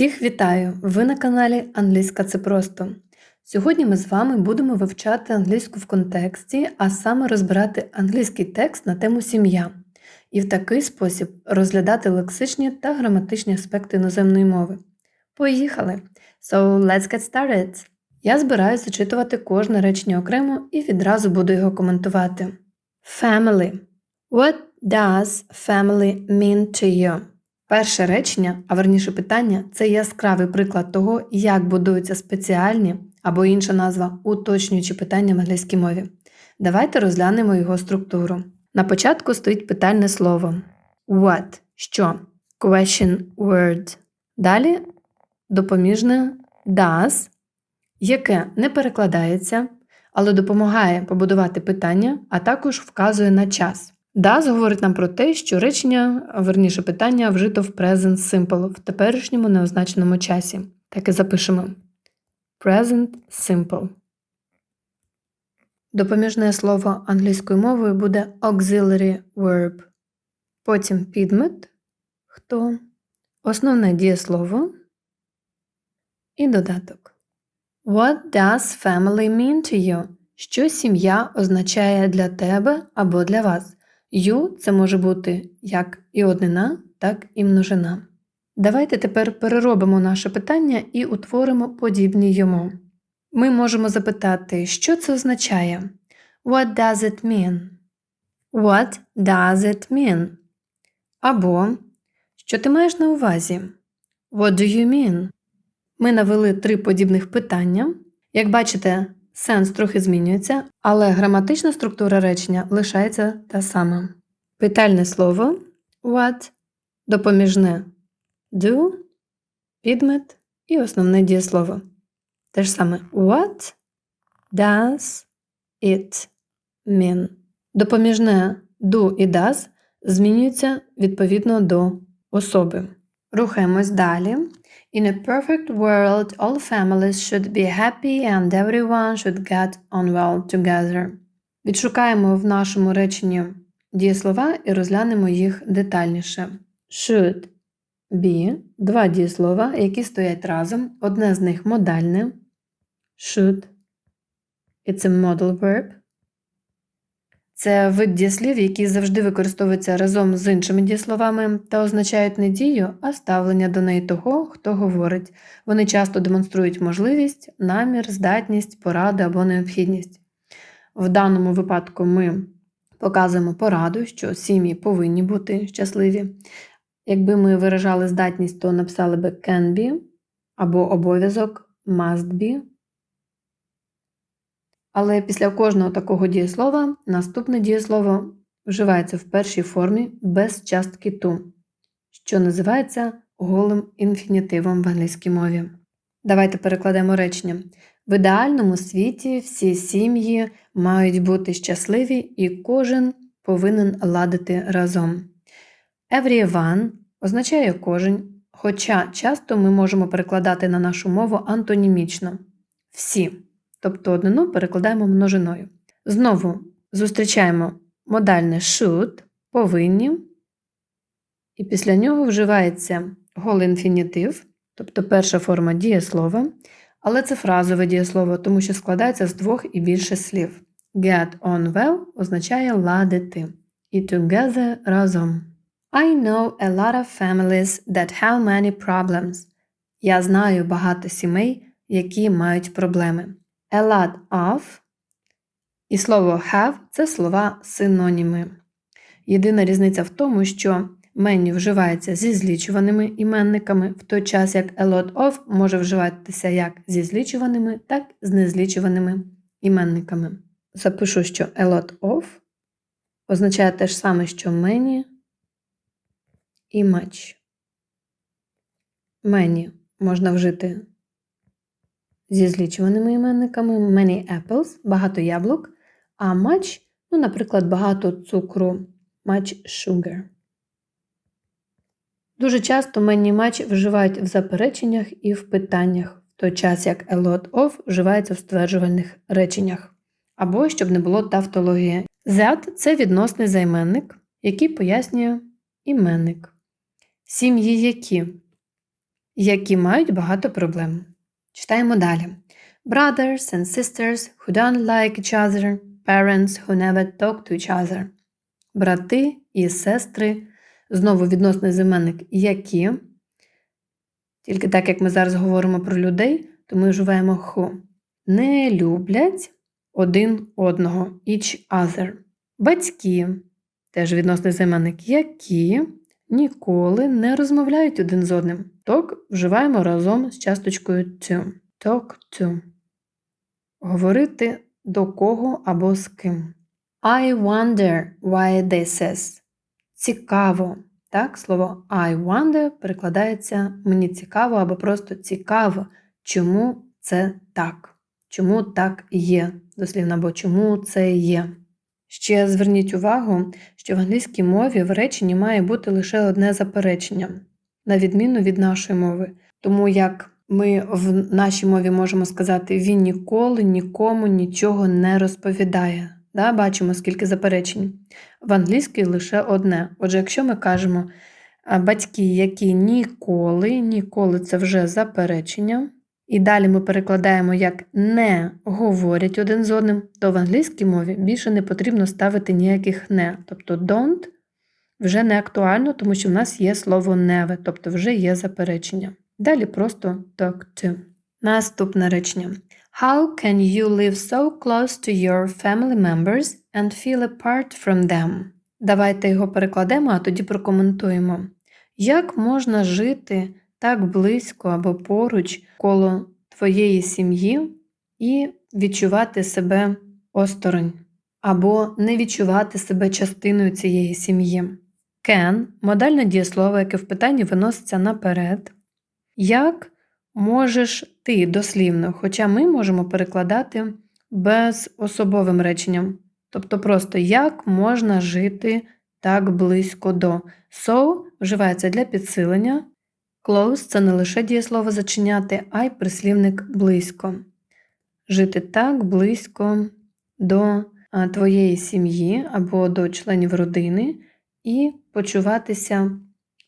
Всіх вітаю! Ви на каналі Англійська це просто. Сьогодні ми з вами будемо вивчати англійську в контексті, а саме розбирати англійський текст на тему сім'я і в такий спосіб розглядати лексичні та граматичні аспекти іноземної мови. Поїхали! So, let's get started! Я збираюся зачитувати кожне речення окремо і відразу буду його коментувати. Family. What does family mean to you? Перше речення, а верніше питання, це яскравий приклад того, як будуються спеціальні або інша назва уточнюючі питання в англійській мові. Давайте розглянемо його структуру. На початку стоїть питальне слово what, що, question word. Далі допоміжне does, яке не перекладається, але допомагає побудувати питання, а також вказує на час. Does говорить нам про те, що речення, верніше питання, вжито в present simple, в теперішньому неозначеному часі. Так і запишемо. Present simple. Допоміжне слово англійською мовою буде auxiliary verb. Потім підмет хто, основне дієслово і додаток. What does family mean to you? Що сім'я означає для тебе або для вас? You – це може бути як і однина, так і множина. Давайте тепер переробимо наше питання і утворимо подібні йому. Ми можемо запитати, що це означає? What does it mean? What does it mean? Або Що ти маєш на увазі? What do you mean? Ми навели три подібних питання. Як бачите, Сенс трохи змінюється, але граматична структура речення лишається та сама. Питальне слово what, допоміжне do, підмет і основне дієслово. Те ж саме what does it mean. Допоміжне do і does змінюються відповідно до особи. Рухаємось далі. In a perfect world, all families should be happy and everyone should get on well together. Відшукаємо в нашому реченні дієслова і розглянемо їх детальніше. Should be два дієслова, які стоять разом. Одне з них модальне. Should. It's a modal verb. Це вид дієслів, які завжди використовуються разом з іншими дієсловами та означають не дію, а ставлення до неї того, хто говорить. Вони часто демонструють можливість, намір, здатність, пораду або необхідність. В даному випадку ми показуємо пораду, що сім'ї повинні бути щасливі. Якби ми виражали здатність, то написали би can be або обов'язок must be. Але після кожного такого дієслова наступне дієслово вживається в першій формі без частки to, що називається голим інфінітивом в англійській мові. Давайте перекладемо речення. В ідеальному світі всі сім'ї мають бути щасливі і кожен повинен ладити разом. Everyone означає кожен, хоча часто ми можемо перекладати на нашу мову антонімічно всі тобто однину перекладаємо множиною. Знову зустрічаємо модальне should, повинні, і після нього вживається голий інфінітив, тобто перша форма дієслова, але це фразове дієслово, тому що складається з двох і більше слів. Get on well означає ладити, і together разом. I know a lot of families that have many problems. Я знаю багато сімей, які мають проблеми. A lot of і слово have це слова синоніми. Єдина різниця в тому, що many вживається зі злічуваними іменниками, в той час як a lot of може вживатися як зі злічуваними, так і з незлічуваними іменниками. Запишу, що a lot of означає те ж саме, що many і much. Many можна вжити зі злічуваними іменниками many apples багато яблук, а much, ну, наприклад, багато цукру, much sugar. Дуже часто many much вживають в запереченнях і в питаннях, в той час як a lot of вживається в стверджувальних реченнях. Або щоб не було тавтології. That – це відносний займенник, який пояснює іменник. Сім'ї які які мають багато проблем. Читаємо далі. Brothers and sisters who don't like each other, parents who never talk to each other. Брати і сестри, знову відносний займенник які. Тільки так як ми зараз говоримо про людей, то ми вживаємо who. Не люблять один одного, each other. Батьки, теж відносний займенник які ніколи не розмовляють один з одним. Ток вживаємо разом з часточкою to. Talk to. Говорити до кого або з ким. I wonder why this is. Цікаво. Так, слово I wonder перекладається мені цікаво або просто цікаво, чому це так. Чому так є, дослівно, або чому це є. Ще зверніть увагу, що в англійській мові в реченні має бути лише одне заперечення, на відміну від нашої мови. Тому як ми в нашій мові можемо сказати він ніколи нікому нічого не розповідає. Да, Бачимо, скільки заперечень. В англійській лише одне. Отже, якщо ми кажемо батьки, які ніколи, ніколи це вже заперечення. І далі ми перекладаємо як не говорять один з одним, то в англійській мові більше не потрібно ставити ніяких не. Тобто don't вже не актуально, тому що в нас є слово never, тобто вже є заперечення. Далі просто talk to. Наступне речення. How can you live so close to your family members and feel apart from them? Давайте його перекладемо, а тоді прокоментуємо. Як можна жити так близько або поруч коло твоєї сім'ї і відчувати себе осторонь, або не відчувати себе частиною цієї сім'ї? Can – модальне дієслово, яке в питанні виноситься наперед. Як можеш ти дослівно, хоча ми можемо перекладати безособовим реченням. Тобто просто як можна жити так близько до. So вживається для підсилення. Close це не лише дієслово зачиняти, а й прислівник близько. Жити так близько до твоєї сім'ї або до членів родини і почуватися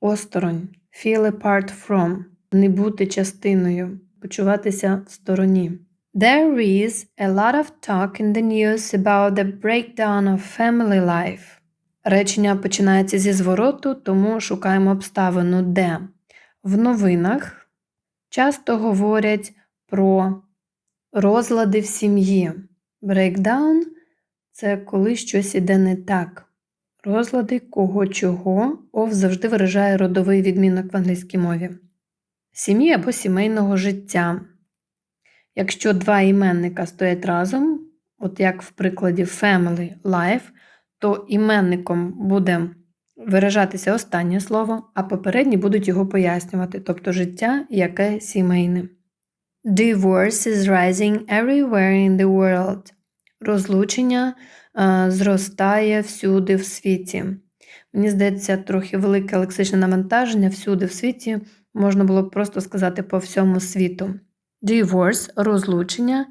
осторонь. Feel apart from не бути частиною, почуватися в стороні. There is a lot of talk in the news about the breakdown of family life. Речення починається зі звороту, тому шукаємо обставину де. В новинах часто говорять про розлади в сім'ї. Breakdown – це коли щось іде не так. Розлади кого чого, ов завжди виражає родовий відмінок в англійській мові сім'ї або сімейного життя. Якщо два іменника стоять разом, от як в прикладі family life, то іменником буде виражатися останнє слово, а попередні будуть його пояснювати, тобто життя яке сімейне. Divorce is rising everywhere in the world. Розлучення е, зростає всюди в світі. Мені здається, трохи велике лексичне навантаження всюди в світі можна було б просто сказати по всьому світу. Divorce – розлучення,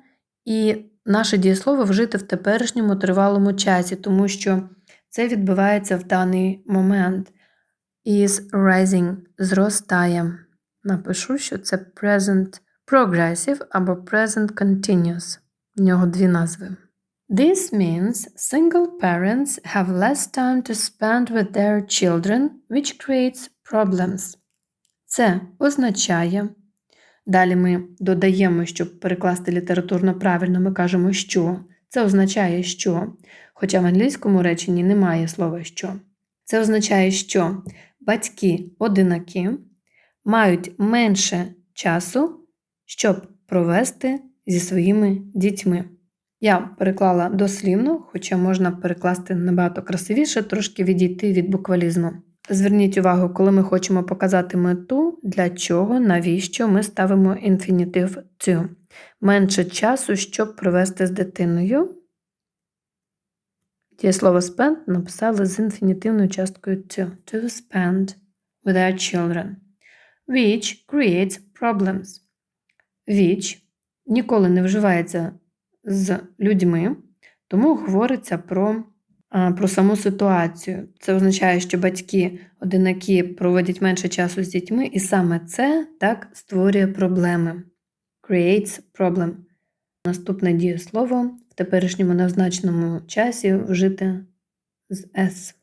і наше дієслово вжити в теперішньому тривалому часі, тому що це відбувається в даний момент. Is rising зростає. Напишу, що це present progressive або present continuous. В нього дві назви. This means single parents have less time to spend with their children, which creates problems. Це означає. Далі ми додаємо, щоб перекласти літературно правильно, ми кажемо, що. Це означає, що, хоча в англійському реченні немає слова що. Це означає, що батьки одинакі мають менше часу, щоб провести зі своїми дітьми. Я переклала дослівно, хоча можна перекласти набагато красивіше, трошки відійти від буквалізму. Зверніть увагу, коли ми хочемо показати мету, для чого, навіщо ми ставимо інфінітив to. Менше часу, щоб провести з дитиною. Ті слово spend написали з інфінітивною часткою to. To spend with our children. Which creates problems. Which ніколи не вживається з людьми, тому говориться про про саму ситуацію. Це означає, що батьки одинаки проводять менше часу з дітьми, і саме це так створює проблеми. Creates problem. Наступне дієслово теперішньому незначному часі вжите з S.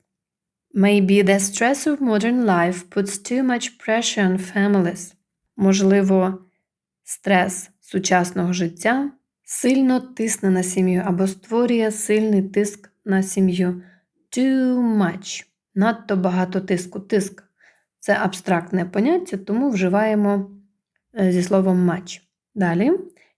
Maybe the stress of modern life puts too much pressure on families. Можливо, стрес сучасного життя сильно тисне на сім'ю або створює сильний тиск на сім'ю. Too much. Надто багато тиску. Тиск це абстрактне поняття, тому вживаємо е, зі словом much. Далі.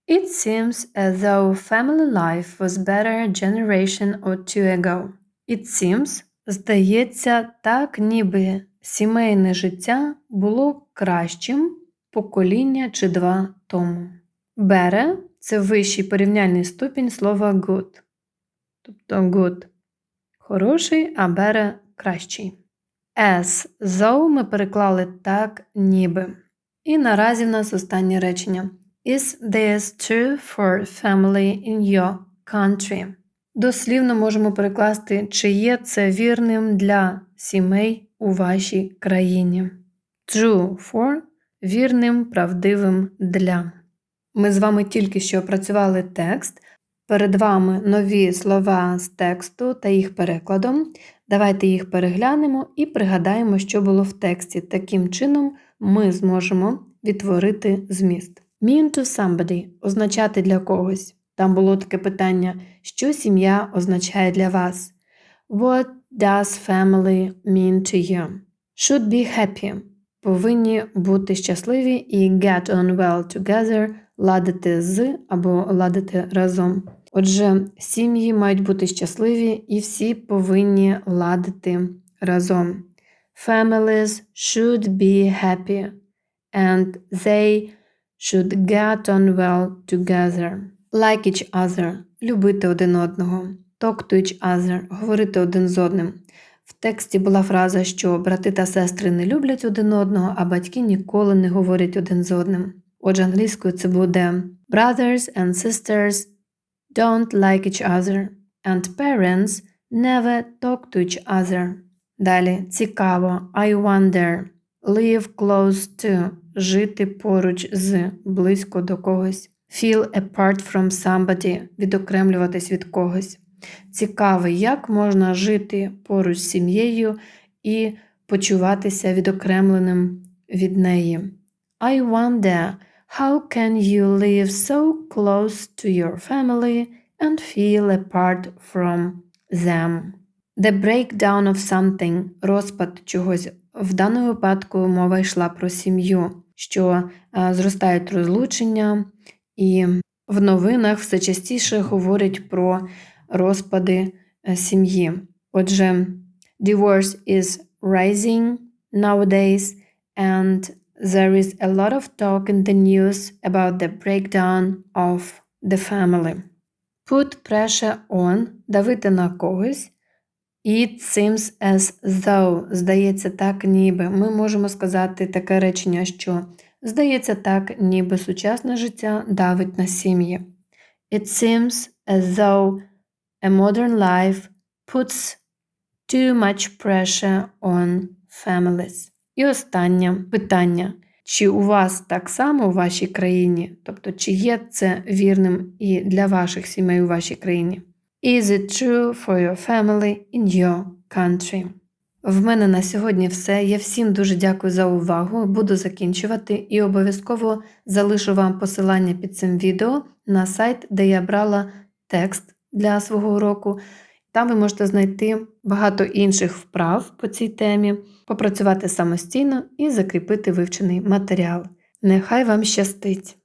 It seems as though family life was better a generation or two ago. It seems, здається, так, ніби сімейне життя було кращим покоління чи два тому. Better – це вищий порівняльний ступінь слова good. Тобто good – хороший, а better – кращий. As though ми переклали так, ніби. І наразі в нас останнє речення. Is this true for family in your country? Дослівно можемо перекласти, чи є це вірним для сімей у вашій країні. True for вірним, правдивим для. Ми з вами тільки що опрацювали текст. Перед вами нові слова з тексту та їх перекладом. Давайте їх переглянемо і пригадаємо, що було в тексті. Таким чином ми зможемо відтворити зміст. Mean to somebody означати для когось. Там було таке питання, що сім'я означає для вас. What does family mean to you? Should be happy. Повинні бути щасливі і get on well together ладити з або ладити разом. Отже, сім'ї мають бути щасливі і всі повинні ладити разом. Families should be happy and they should get on well together. Like each other любити один одного. Talk to each other говорити один з одним. В тексті була фраза, що брати та сестри не люблять один одного, а батьки ніколи не говорять один з одним. Отже, англійською це буде Brothers and sisters don't like each other, and parents never talk to each other. Далі цікаво. I wonder. Live close to жити поруч з близько до когось. Feel apart from somebody відокремлюватись від когось. Цікаво, як можна жити поруч з сім'єю і почуватися відокремленим від неї. I wonder how can you live so close to your family and feel apart from them. The breakdown of something розпад чогось. В даному випадку мова йшла про сім'ю, що зростають розлучення, і в новинах все частіше говорять про розпади е, сім'ї. Отже, divorce is rising nowadays, and there is a lot of talk in the news about the breakdown of the family. Put pressure on давити на когось. It seems as though, здається так, ніби. Ми можемо сказати таке речення, що здається так, ніби сучасне життя давить на сім'ї. It seems as though a modern life puts too much pressure on families. І останнє питання. Чи у вас так само у вашій країні? Тобто, чи є це вірним і для ваших сімей у вашій країні? Is it true for your family in your country? В мене на сьогодні все. Я всім дуже дякую за увагу. Буду закінчувати і обов'язково залишу вам посилання під цим відео на сайт, де я брала текст для свого уроку. Там ви можете знайти багато інших вправ по цій темі, попрацювати самостійно і закріпити вивчений матеріал. Нехай вам щастить!